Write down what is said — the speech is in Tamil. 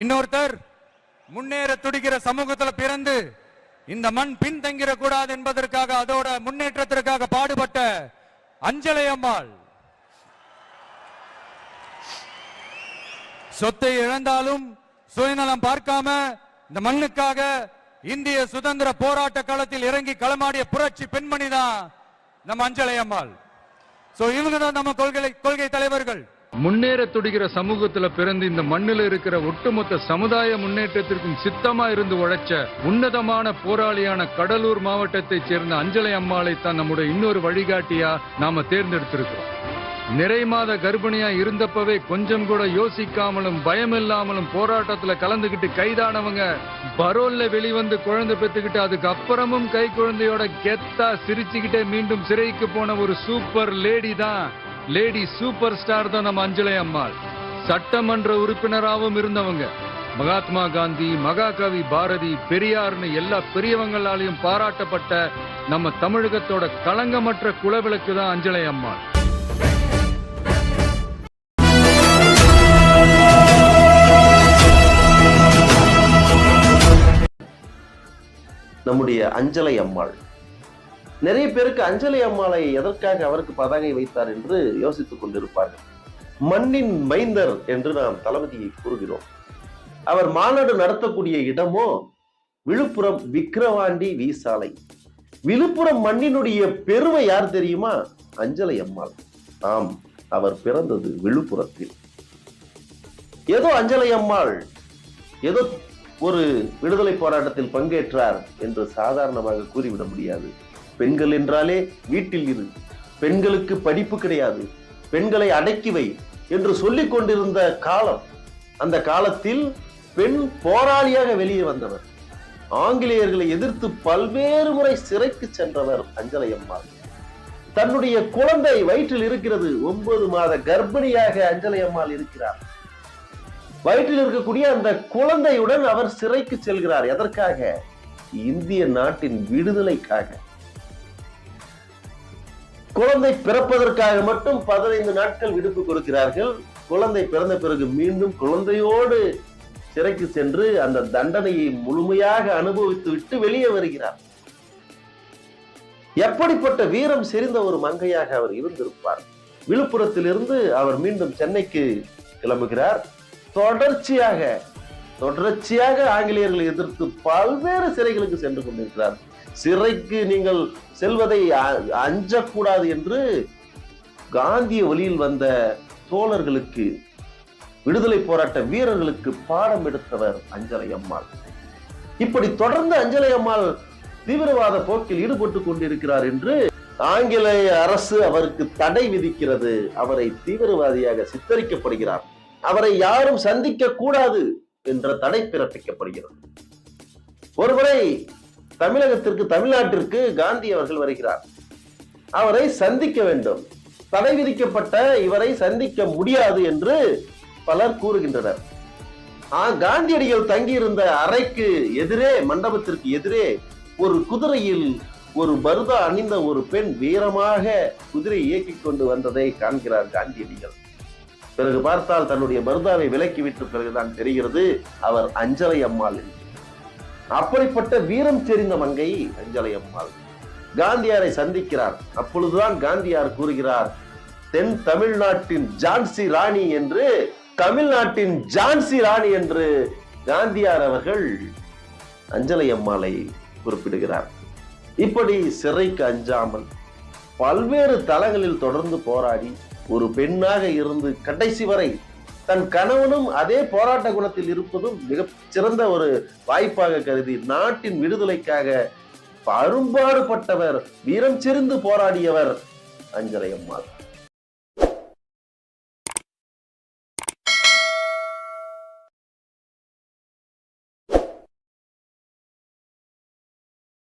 இன்னொருத்தர் முன்னேற துடிக்கிற சமூகத்துல பிறந்து இந்த மண் பின்தங்கிட கூடாது என்பதற்காக அதோட முன்னேற்றத்திற்காக பாடுபட்ட அஞ்சலை அம்மாள். சொத்தை இழந்தாலும் சுயநலம் பார்க்காம இந்த மண்ணுக்காக இந்திய சுதந்திர போராட்ட களத்தில் இறங்கி களமாடிய புரட்சி பெண்மணி தான் நம்ம அஞ்சலை அம்மாள். சோ இவங்க தான் நம்ம கொள்கை கொள்கை தலைவர்கள். முன்னேற துடிக்கிற சமூகத்துல பிறந்து இந்த மண்ணில் இருக்கிற ஒட்டுமொத்த சமுதாய முன்னேற்றத்திற்கும் சித்தமா இருந்து உழைச்ச உன்னதமான போராளியான கடலூர் மாவட்டத்தைச் சேர்ந்த அஞ்சலை அம்மாளை தான் நம்முடைய இன்னொரு வழிகாட்டியா நாம தேர்ந்தெடுத்திருக்கிறோம். நிறை மாத கர்ப்பிணியா இருந்தப்பவே கொஞ்சம் கூட யோசிக்காமலும் பயமில்லாமலும் போராட்டத்துல கலந்துகிட்டு கைதானவங்க பரோல்ல வெளிவந்து குழந்தை பெற்றுக்கிட்டு அதுக்கு அப்புறமும் கை குழந்தையோட கெத்தா சிரிச்சுக்கிட்டே மீண்டும் சிறைக்கு போன ஒரு சூப்பர் லேடி தான். லேடி சூப்பர் ஸ்டார் தான் நம்ம அஞ்சலை அம்மாள். சட்டமன்ற உறுப்பினராகவும் இருந்தவங்க. மகாத்மா காந்தி மகாகவி பாரதி பெரியார்னு எல்லா பெரியவங்களாலையும் பாராட்டப்பட்ட நம்ம தமிழகத்தோட களங்கமற்ற குலவிளக்கு தான் அஞ்சலை அம்மாள். நம்முடைய அஞ்சலை அம்மாள். நிறைய பேருக்கு அஞ்சலி அம்மாளை எதற்காக அவருக்கு பதாகை வைத்தார் என்று யோசித்துக் கொண்டிருப்பார்கள். மண்ணின் மைந்தர் என்று நாம் தளபதியை கூறுகிறோம். அவர் மாநாடு நடத்தக்கூடிய இடமோ விழுப்புரம் விக்கிரவாண்டி வீசாலை. விழுப்புரம் மண்ணினுடைய பெருமை யார் தெரியுமா? அஞ்சலை அம்மாள். ஆம் அவர் பிறந்தது விழுப்புரத்தில். ஏதோ அஞ்சலை அம்மாள் ஏதோ ஒரு விடுதலை போராட்டத்தில் பங்கேற்றார் என்று சாதாரணமாக கூறிவிட முடியாது. பெண்கள் என்றாலே வீட்டில் இரு. பெண்களுக்கு படிப்பு கிடையாது. பெண்களை அடக்கி வை என்று சொல்லிக் கொண்டிருந்த காலம் அந்த காலத்தில் பெண் போராளியாக வெளியே வந்தவர். ஆங்கிலேயர்களை எதிர்த்து பல்வேறு முறை சிறைக்கு சென்றவர் அஞ்சலை அம்மாள். தன்னுடைய குழந்தை வயிற்றில் இருக்கிறது. ஒன்பது மாத கர்ப்பிணியாக அஞ்சலை அம்மாள் இருக்கிறார். வயிற்றில் இருக்கக்கூடிய அந்த குழந்தையுடன் அவர் சிறைக்கு செல்கிறார். எதற்காக? இந்திய நாட்டின் விடுதலைக்காக. குழந்தை பிறப்பதற்காக மட்டும் பதினைந்து நாட்கள் விடுப்பு கொடுக்கிறார்கள். குழந்தை பிறந்த பிறகு மீண்டும் குழந்தையோடு சிறைக்கு சென்று அந்த தண்டனையை முழுமையாக அனுபவித்து விட்டு வெளியே வருகிறார். எப்படிப்பட்ட வீரம் செறிந்த ஒரு மங்கையாக அவர் இருந்திருப்பார். விழுப்புரத்திலிருந்து அவர் மீண்டும் சென்னைக்கு கிளம்புகிறார். தொடர்ச்சியாக தொடர்ச்சியாக ஆங்கிலேயர்களை எதிர்த்து பல்வேறு சிறைகளுக்கு சென்று கொண்டிருக்கிறார். சிறைக்கு நீங்கள் செல்வதை அ- அஞ்சக்கூடாது என்று காந்திய வழியில் வந்த தோழர்களுக்கு விடுதலை போராட்ட வீரர்களுக்கு பாடம் எடுத்தவர் அஞ்சலை அம்மாள். இப்படி தொடர்ந்து அஞ்சலை அம்மாள் தீவிரவாத போக்கில் ஈடுபட்டு கொண்டிருக்கிறார் என்று ஆங்கிலேய அரசு அவருக்கு தடை விதிக்கிறது. அவரை தீவிரவாதியாக சித்தரிக்கப்படுகிறார். அவரை யாரும் சந்திக்க கூடாது என்ற தடை பிறப்பிக்கப்படுகிறது. ஒருமுறை தமிழகத்திற்கு தமிழ்நாட்டிற்கு காந்தி அவர்கள் வருகிறார். அவரை சந்திக்க வேண்டும். தடை விதிக்கப்பட்ட இவரை சந்திக்க முடியாது என்று பலர் கூறுகின்றனர். ஆ, காந்தியடிகள் தங்கியிருந்த அறைக்கு எதிரே மண்டபத்திற்கு எதிரே ஒரு குதிரையில் ஒரு பருதா அணிந்த ஒரு பெண் வீரமாக குதிரை இயக்கிக் கொண்டு வந்ததை காண்கிறார் காந்தியடிகள். பிறகு பார்த்தால் தன்னுடைய பருதாவை விலக்கிவிட்டு பிறகுதான் தெரிகிறது அவர் அஞ்சலை அம்மாள் என்று. அப்படிப்பட்ட வீரம் தெரிந்த மங்கை அஞ்சலை அம்மாள் காந்தியாரை சந்திக்கிறார். அப்பொழுதுதான் காந்தியார் கூறுகிறார் தென் தமிழ்நாட்டின் ஜான்சி ராணி என்று தமிழ்நாட்டின் ஜான்சி ராணி என்று காந்தியார் அவர்கள் அஞ்சலை அம்மாளை குறிப்பிடுகிறார். இப்படி சிறைக்கு அஞ்சாமல் பல்வேறு தளங்களில் தொடர்ந்து போராடி ஒரு பெண்ணாக இருந்து கடைசி வரை தன் கணவனும் அதே போராட்ட குணத்தில் இருப்பதும் மிக சிறந்த ஒரு வாய்ப்பாக கருதி நாட்டின் விடுதலைக்காக அரும்பாடுபட்டவர் வீரம் செறிந்து போராடியவர் அஞ்சலை அம்மாள்.